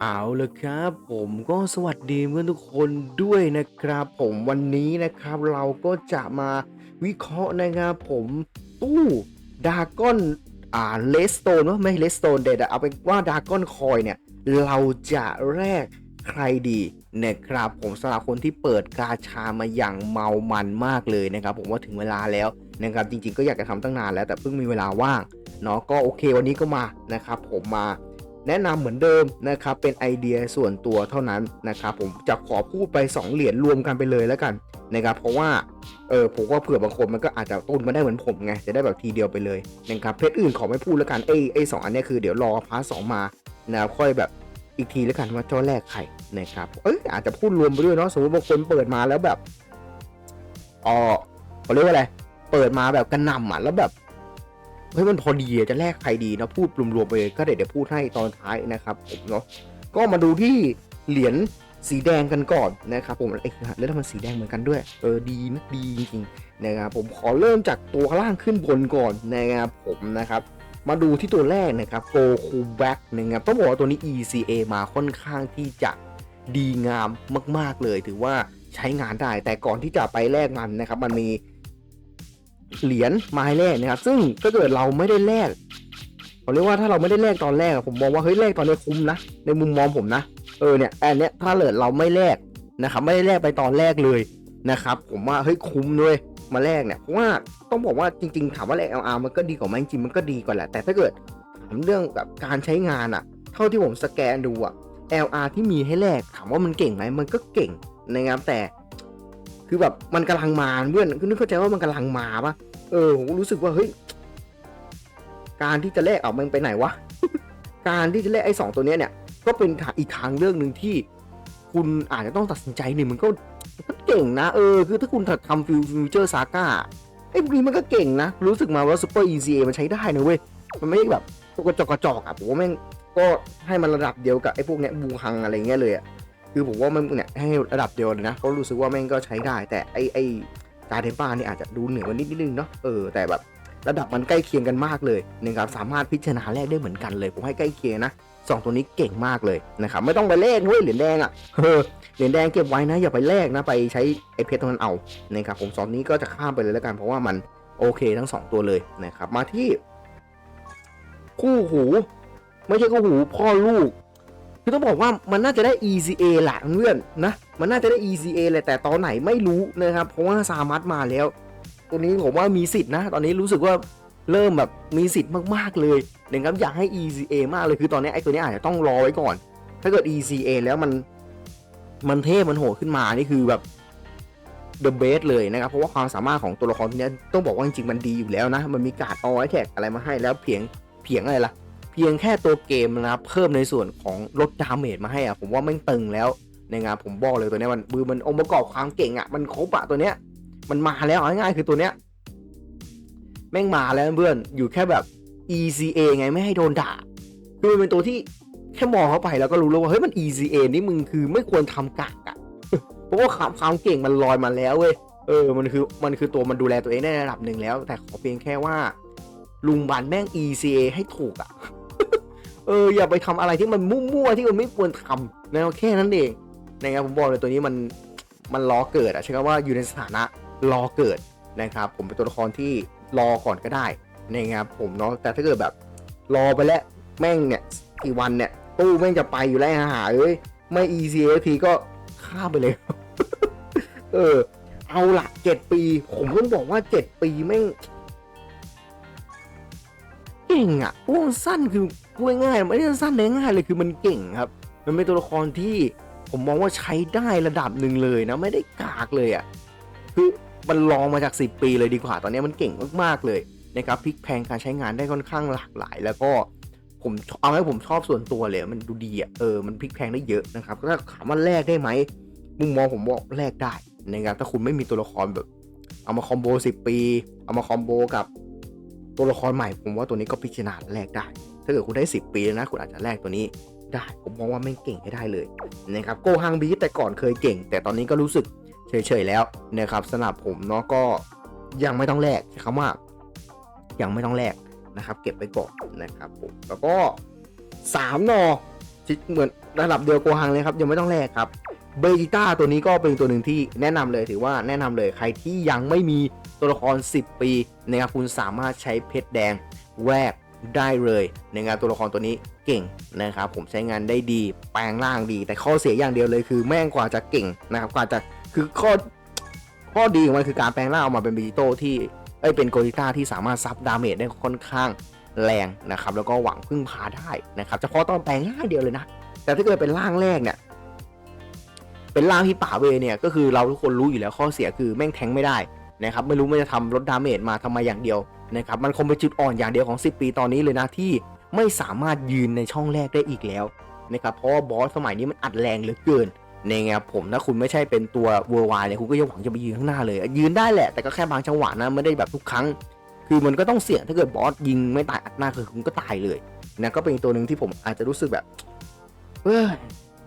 เอาละครับผมก็สวัสดีเพื่อนทุกคนด้วยนะครับ ผมวันนี้นะครับเราก็จะมาวิเคราะห์นะครับผมตู้ดาก้อนอ่าเลสโตนว่าไม่เลสโตนเด็ดเอาเป็นว่าดาก้อนคอยเนี่ยเราจะแลกใครดีนะครับผมสำหรับคนที่เปิดกาชามาอย่างเมามันมากเลยนะครับ ผมว่าถึงเวลาแล้วนะครับจริงๆก็อยากจะทำตั้งนานแล้วแต่เพิ่งมีเวลาว่างเนาะก็โอเควันนี้ก็มานะครับผมมา แนะนำเหมือนเดิมนะครับเป็นไอเดียส่วนตัวเท่านั้นนะครับผมจะขอพูดไป 2 เหรียญรวมกันไปเลยแล้วกันนะครับเพราะว่าเออผมว่าเผื่อบางคนมันก็อาจจะต้นมาได้เหมือนผมไงจะได้แบบทีเดียวไปเลยนะครับเพจอื่นขอไม่พูดแล้วกันไอ้ไอสองอันนี้คือเดี๋ยวรอพาร์ทสองมานะครับค่อยแบบอีกทีแล้วกันว่าจ้าแรกใครนะครับเอ้ยอาจจะพูดรวมไปด้วยเนาะสมมติบางคนเปิดมาแล้วแบบอ๋อเขาเรียกว่าอะไรเปิดมาแบบกระหน่ำอะแล้วแบบ เฮ้ยมันพอดีจะแลกใครดีนะพูดรวมๆไปเลยก็เดี๋ยวเดี๋ยวพูดให้ตอนท้ายนะครับผมเนาะก็มาดูที่เหรียญสีแดงกันก่อนนะครับผมเอ้ยแล้วถ้ามันสีแดงเหมือนกันด้วยเออดีนะดีจริงๆนะครับผมขอเริ่มจากตัวล่างขึ้นบนก่อนนะครับผมนะครับมาดูที่ตัวแรกนะครับ Go Cool Back นะครับต้องบอกว่าตัวนี้ ECA มาค่อนข้างที่จะดีงามมาก ๆเลย ถือว่าใช้งานได้แต่ก่อนที่จะไปแลกมันนะครับมันมี เหรียญมาให้แลกนะครับ ซึ่งถ้าเกิดเราไม่ได้แลกผมเรียกว่าถ้าเราไม่ได้แลกตอนแรกผมมองว่าเฮ้ยแลกตอนนี้คุ้มนะในมุมมองผมนะเออเนี่ยอันเนี้ยถ้าเกิดเราไม่แลกนะครับ ไม่ได้แลกไปตอนแรกเลยนะครับ ผมว่าเฮ้ยคุ้มด้วยมาแลกเนี่ยเพราะว่าต้องบอกว่าจริงๆถามว่าแลก LR มันก็ดีกว่าไหมจริงมันก็ดีกว่าแหละแต่ถ้าเกิดถามเรื่องแบบการใช้งานอะเท่าที่ผมสแกนดูอะ LR ที่มีให้แลกถามว่ามันเก่งไหมมันก็เก่งนะครับแต่ คือแบบมันกำลังมาเพื่อนคือนึกเข้าใจว่ามันกำลังมาปะเออผมรู้สึกว่าเฮ้ยการที่จะแลกเอามันไปไหนวะการที่จะแลกไอ้สองตัวเนี้ยเนี่ยก็เป็นทางอีกทางเรื่องหนึ่งที่ คุณอาจจะต้องตัดสินใจหนึ่งมันก็เก่งนะเออคือถ้าคุณทำฟิวฟิวเจอร์ซาก้าไอ้พวกนี้มันก็เก่งนะ รู้สึกมาว่าซูเปอร์อีซีมันใช้ได้นะเว้ยมันไม่แบบกระจอกกระจอกอะผมว่าแม่งก็ให้มันระดับเดียวกับไอ้พวกเนี้ยบูฮังอะไรเงี้ยเลยอะ คือผมว่ามันเนี่ยให้ระดับเดียวเลยนะเพราะรู้สึกว่าแม่งก็ใช้ได้ แต่ไอไอ้จาเทมป้านี่อาจจะดูเหนือกว่านิดนิดนึงเนาะเออแต่แบบระดับมันใกล้เคียงกันมากเลยนะครับสามารถพิจารณาแลกได้เหมือนกันเลย ผมให้ใกล้เคียงนะสองตัวนี้เก่งมากเลยนะครับไม่ต้องไปแลกเว้ยเหรียญแดงอะเหรียญแดงเก็บไว้นะอย่าไปแลกนะไปใช้ไอเพชรตรงนั้นเอานะครับผมสองนี้ก็จะข้ามไปเลยแล้วกันเพราะว่ามันโอเคทั้งสองตัวเลยนะครับมาที่ คู่หู ไม่ใช่คู่หูพ่อลูก คือต้องบอกว่ามันน่าจะได้ ECA แหละเพื่อนนะ มันน่าจะได้ ECA เลยแต่ตอนไหนไม่รู้นะครับ เพราะว่าซามัสมาแล้ว ตัวนี้ผมว่ามีสิทธินะ ตอนนี้รู้สึกว่าเริ่มแบบมีสิทธิ์มากๆเลยนะครับอยากให้ ECA มากเลยคือตอนนี้ไอ้ตัวนี้อาจจะต้องรอไว้ก่อน ถ้าเกิด ECA แล้วมันมันเท่มันโหดขึ้นมานี่คือแบบ the best เลยนะครับ เพราะว่าความสามารถของตัวละครตัวนี้ต้องบอกว่าจริงๆมันดีอยู่แล้วนะ มันมีการ์ดออแท็กอะไรมาให้แล้วเพียงเพียงอะไรล่ะ พียงแค่ตัวเกมนะครับเพิ่มในส่วนของลดดาเมจมาให้อะผมว่าไม่งตึงแล้วนะครับผมบอกเลยตัวเนี้ยมันมือมันองค์ประกอบความเก่งอะมันครบอะตัวเนี้ยมันมาแล้วเอาง่ายๆคือตัวเนี้ยแม่งมาแล้วเพื่อนอยู่แค่แบบ ECA ไงไม่ให้โดนด่า คือมันเป็นตัวที่แค่มองเข้าไปแล้วก็รู้แล้วว่าเฮ้ยมัน ECA นี่มึงคือไม่ควรทำกากอะเพราะว่าความความเก่งมันลอยมาแล้วเว้ยเออมันคือมันคือตัวมันดูแลตัวเองได้ระดับหนึ่งแล้ว แต่ขอเพียงแค่ว่าลุงบันแม่ง ECA ให้ถูกอะ เอออย่าไปทำอะไรที่มันมั่วๆที่มันไม่ควรทำนะแค่นั้นเองนะครับผมบอกเลยตัวนี้มันมันรอเกิดอะใช่คำว่าอยู่ในสถานะรอเกิดนะครับ ผมเป็นตัวละครที่รอก่อนก็ได้นะครับผมเนาะแต่ถ้าเกิดแบบรอไปแล้วแม่งเนี่ยกี่วันเนี่ยตู้แม่งจะไปอยู่แล้วหาเอ้ยไม่ ECA ทีก็ข้าไปเลย เออ เอาละเจ็ดปี ผมต้องบอกว่าเจ็ดปีแม่ง ก่งอะพวกสั้นคือพูดง่ายไม่ได้สั้นเลยง่ายเลยคือมันเก่งครับ มันเป็นตัวละครที่ผมมองว่าใช้ได้ระดับหนึ่งเลยนะไม่ได้กากเลยอะคือมันลองมาจาก 10 ปีเลยดีกว่า ตอนนี้มันเก่งมากๆเลยนะครับพลิกแพงการใช้งานได้ค่อนข้างหลากหลาย แล้วก็ผมเอาให้ผมชอบส่วนตัวเลยมันดูดีอะเออมันพลิกแพงได้เยอะนะครับถ้าถามว่าแลกได้ไหมมุมมองผมบอกแลกได้นะครับถ้าคุณไม่มีตัวละครแบบ เอามาคอมโบ10 ปี เอามาคอมโบกับ ตัวละครใหม่ผมว่าตัวนี้ก็พิจารณาแลกได้ ถ้าเกิดคุณได้ 10 ปีแล้วนะ คุณอาจจะแลกตัวนี้ได้ ผมมองว่าไม่เก่งให้ได้เลยนะครับโกฮังบีแต่ก่อนเคยเก่ง แต่ตอนนี้ก็รู้สึกเฉยๆแล้วนะครับสำหรับผมเนาะก็ยังไม่ต้องแลกใช้คำว่า ยังไม่ต้องแลกนะครับเก็บไว้ก่อนนะครับผมแล้วก็3นอจิเหมือนระดับเดียวโกฮังเลยครับยังไม่ต้องแลกครับ เบจิต้าตัวนี้ก็เป็นตัวหนึ่งที่แนะนำเลยถือว่าแนะนำเลยใครที่ยังไม่มีตัวละคร 10 ปีนะครับคุณสามารถใช้เพชรแดงแรกได้เลยนะครับตัวละครตัวนี้เก่งนะครับผมใช้งานได้ดีแปลงร่างดี แต่ข้อเสียอย่างเดียวเลยคือแม่งกว่าจะเก่งนะครับกว่าจะคือข้อข้อดีของมันคือการแปลงร่างออกมาเป็นเบจิโต้ที่เอ้ยเป็นโกริต้าที่สามารถซับดาเมจได้ค่อนข้างแรงนะครับแล้วก็หวังพึ่งพาได้นะครับเฉพาะตอนแปลงร่างเดียวเลยนะแต่ถ้าเกิดเป็นร่างแรกเนี่ย เป็นร่างที่ป่าเวเนี่ยก็คือเราทุกคนรู้อยู่แล้วข้อเสียคือแม่งแทงไม่ได้นะครับไม่รู้มันจะทำลดดาเมจมาทำไมอย่างเดียวนะครับมันคงเป็นจุดอ่อนอย่างเดียวของ 10 ปีตอนนี้เลยนะที่ไม่สามารถยืนในช่องแรกได้อีกแล้วนะครับเพราะว่าบอสสมัยนี้มันอัดแรงเหลือเกินในไงครับผมถ้าคุณไม่ใช่เป็นตัวเวอร์ไวเนี่ยคุณก็ยังหวังจะไปยืนข้างหน้าเลย ยืนได้แหละแต่ก็แค่บางจังหวะนะไม่ได้แบบทุกครั้ง คือมันก็ต้องเสี่ยงถ้าเกิดบอสยิงไม่ตายอัดหน้าคือคุณก็ตายเลยนะก็เป็นตัวหนึ่งที่ผมอาจจะรู้สึกแบบเออ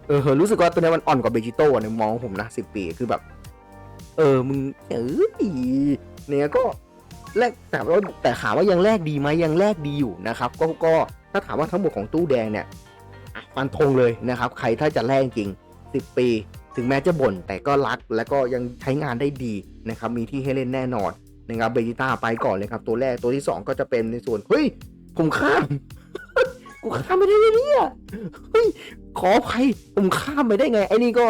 เออรู้สึกว่าตัวนี้มันอ่อนกว่าเบจิโต้ในมองผมนะสิบปีคือแบบ เออมึงเออเนี่ยก็แลกแต่ว่าแต่ถามว่ายังแลกดีไหมยังแลกดีอยู่นะครับ ก็ก็ถ้าถามว่าทั้งหมดของตู้แดงเนี่ยฟันธงเลยนะครับ ใครถ้าจะแลกจริงสิบปี ถึงแม้จะบ่นแต่ก็รักและก็ยังใช้งานได้ดีนะครับ มีที่ให้เล่นแน่นอนนะครับเบจิต้าไปก่อนเลยครับ ตัวแรกตัวที่สองก็จะเป็นในส่วน เฮ้ย ผมข้าม กูข้ามไม่ได้เลยเนี่ยเฮ้ยขออภัยผมข้ามไปได้ไง ไอ้นี่ก็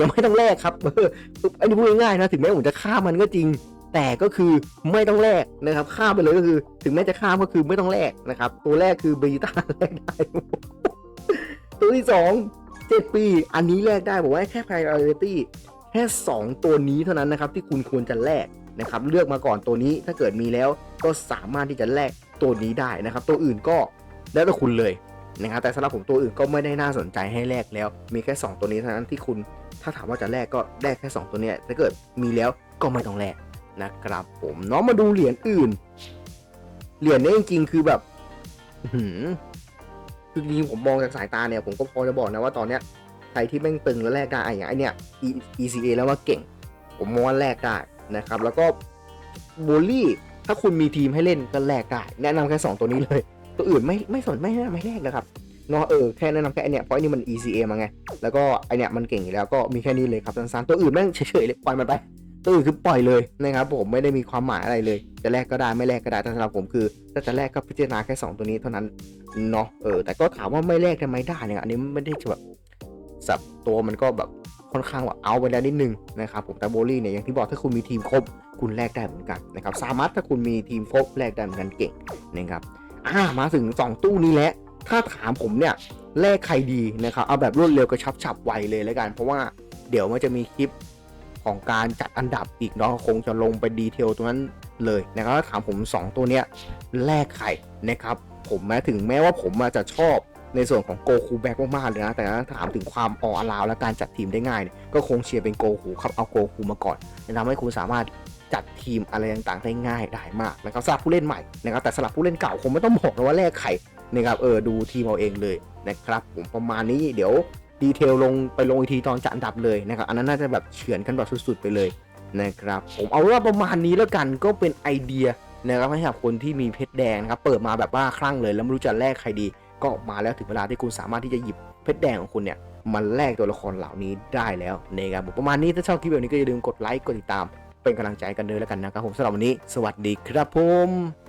ยังไม่ต้องแลกครับเออไอ้นี่พูดง่ายๆนะถึงแม้ผมจะข้ามมันก็จริง แต่ก็คือไม่ต้องแลกนะครับข้ามไปเลยก็คือ ถึงแม้จะข้ามก็คือไม่ต้องแลกนะครับ ตัวแรกคือเบต้าแลกได้ ตัวที่สองเจ็ดปี อันนี้แลกได้บอกว่าแค่ priority แค่สองตัวนี้เท่านั้นนะครับที่คุณควรจะแลกนะครับเลือกมาก่อนตัวนี้ถ้าเกิดมีแล้วก็สามารถที่จะแลกตัวนี้ได้นะครับ ตัวอื่นก็ แล้วแต่คุณเลยนะครับแต่สำหรับผมตัวอื่นก็ไม่ได้น่าสนใจให้แลกแล้ว มีแค่ 2 ตัวนี้เท่านั้นที่คุณถ้าถามว่าจะแลกก็แลกแค่ 2 ตัวนี้ถ้าเกิดมีแล้วก็ไม่ต้องแลกนะครับ ผมเน้องมาดูเหรียญอื่น เหรียญนี้จริงๆคือแบบหือคือจริงผมมองจากสายตาเนี่ยผมก็พอจะบอกนะว่าตอนเนี้ยใครที่แม่งตึงแล้วแลกได้อะอย่างไอเนี้ย E- ECA แล้วว่าเก่ง ผมมองว่าแลกได้นะครับ แล้วก็บูลลี่ถ้าคุณมีทีมให้เล่นก็แลกได้แนะนำแค่ 2 ตัวนี้เลย ตัวอื่นไม่ไม่สนไม่ไม่ไม่แลกนะครับเนาะเออแค่แนะนำแค่ไอเนี้ยเพราะไอนี่มัน ECA มาไง แล้วก็ไอเนี้ยมันเก่งอยู่แล้วก็มีแค่นี้เลยครับสั้นๆตัวอื่นแม่งเฉยๆเลยปล่อยมันไป ตัวอื่นคือปล่อยเลยนะครับผมไม่ได้มีความหมายอะไรเลย จะแลกก็ได้ไม่แลกก็ได้แต่สำหรับผมคือถ้าจะแลกก็พิจารณาแค่ 2 ตัวนี้เท่านั้นเนาะเออแต่ก็ถามว่าไม่แลกทำไมได้เนี่ยอันนี้ไม่ได้จะแบบสับตัวมันก็แบบค่อนข้างว่าเอาไปแล้วนิดนึงนะครับผมแต่โบลี่เนี่ยอย่างที่บอกถ้าคุณมีทีมครบคุณแลกได้เหมือนกันนะครับสามารถถ้าคุณมีทีมครบแลกได้เหมือนกันเก่งนะครับ อ่ามาถึง 2 ตู้นี้แล้วถ้าถามผมเนี่ยแลกใครดีนะครับเอาแบบรวดเร็วกระชับฉับไวเลยแล้วกัน เพราะว่าเดี๋ยวมันจะมีคลิปของการจัดอันดับอีกเนาะคงจะลงไปดีเทลตรงนั้นเลยนะครับถ้าถามผม 2 ตัวเนี้ยแลกใครนะครับผมแม้ถึงแม้ว่าผมอาจจะชอบในส่วนของโกคูแบ็กมากๆเลยนะ แต่ถ้าถามถึงความออลาวและการจัดทีมได้ง่ายเนี่ยก็คงเชียร์เป็นโกคูครับเอาโกคูมาก่อนจะทำให้คุณสามารถ จัดทีมอะไรต่างๆได้ง่ายได้มากนะครับสำหรับผู้เล่นใหม่นะครับแต่สำหรับผู้เล่นเก่าคงไม่ต้องบอกนะว่าแลกไข่นะครับเออดูทีมเอาเองเลยนะครับผมประมาณนี้เดี๋ยวดีเทลลงไปลงอีกทีตอนจัดอันดับเลยนะครับอันนั้นน่าจะแบบเฉือนกันแบบสุดๆไปเลยนะครับผมเอาว่าประมาณนี้แล้วกันก็เป็นไอเดียนะครับให้กับคนที่มีเพชรแดงนะครับเปิดมาแบบว่าคลั่งเลยแล้วไม่รู้จะแลกใครดี ก็มาแล้วถึงเวลาที่คุณสามารถที่จะหยิบเพชรแดงของคุณเนี่ยมาแลกตัวละครเหล่านี้ได้แล้วนะครับผมประมาณนี้ถ้าชอบคลิปแบบนี้ก็อย่าลืมกดไลค์กดติดตาม เป็นกำลังใจกันเลยแล้วกันนะครับผมสำหรับวันนี้ สวัสดีครับผม